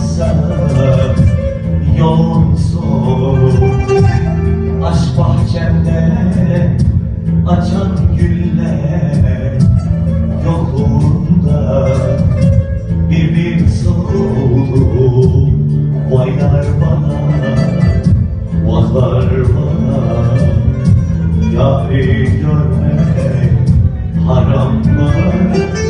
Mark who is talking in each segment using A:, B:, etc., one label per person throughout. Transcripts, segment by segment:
A: olmazsa yolun zor Aşk bahçemde açan güller Yolunda bir bir soğudu Vaylar bana, vahlar bana. Yâri görmek haram bana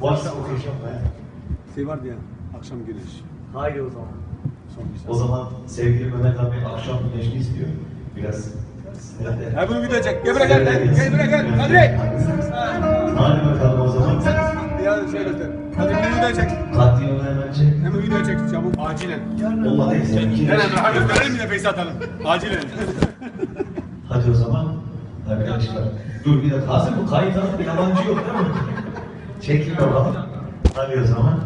A: Varsa okuyacağım ben.
B: Şey vardı ya, akşam güneş.
A: Haydi o zaman. O zaman sevgili Mehmet abi akşam güneşli istiyor. Biraz
B: Ha bunu video çek. Gel buraya gel. Gel, buraya gel. Hadi.
A: Hadi bakalım o zaman.
B: Ya şey göster. Hadi bir video çek.
A: Katliamı hemen çek.
B: Hemen video çek çabuk acilen.
A: Olmadı seninki.
B: Hemen hadi gösterelim bir face atalım. Acilen.
A: Hadi o zaman arkadaşlar. Dur bir dakika. Hazır bu kayıt alıp yabancı yok değil mi? Çekiliyor bak. Hadi o zaman.